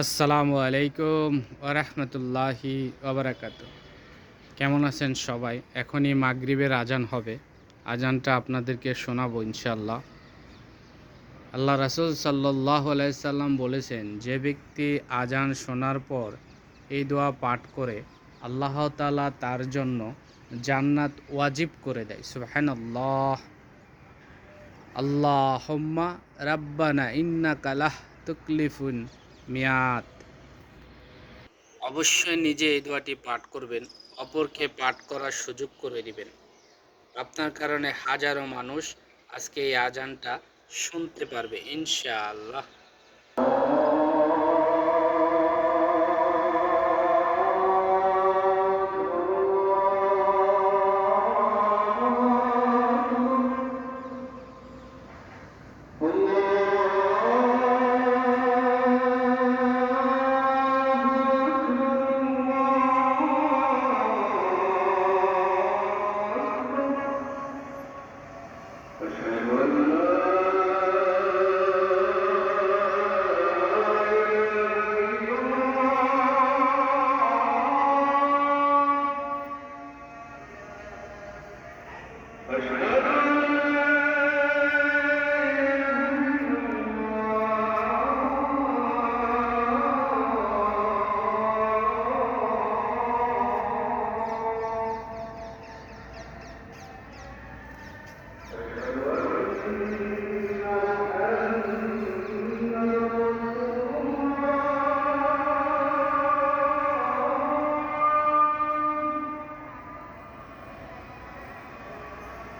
আসসালামু আলাইকুম ওরহমতুল্লাহি ওবরাকাত কেমন আছেন সবাই? এখনই মাগরিবের আজান হবে। আজানটা আপনাদেরকে শোনাবো ইনশাল্লাহ আল্লাহ রাসুল সাল্লাহ আলাইসাল্লাম বলেছেন, যে ব্যক্তি আজান শোনার পর এই দোয়া পাঠ করে, আল্লাহ তালা তার জন্য জান্নাত ওয়াজিব করে দেয়। সুবাহান আল্লাহ আল্লাহ রাব্বানা ইন্না কালাহ তুকলিফুন মিয়াত অবশ্যই নিজে এই দোয়াটি পাঠ করবেন, অপরকে পাঠ করার সুযোগ করে দিবেন। আপনার কারণে হাজারো মানুষ আজকে এই আজানটা শুনতে পারবে, ইনশাআল্লাহ।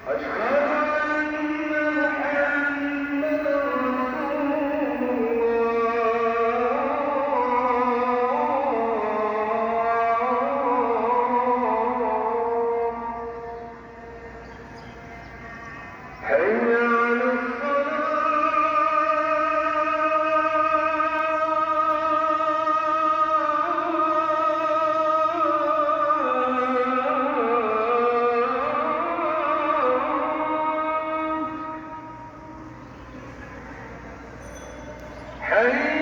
Hadi. حي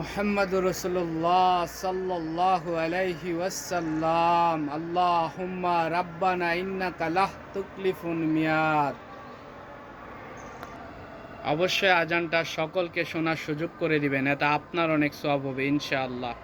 মুহাম্মদ صلى الله আলাইহি ওয়াসাল্লাম اللهم ربنا إنك লাহ تكلف মিয়াদ। অবশ্যই আজানটা সকলকে শোনার সুযোগ করে দিবেন, এটা আপনার অনেক সব হবে, ইনশাআল্লাহ।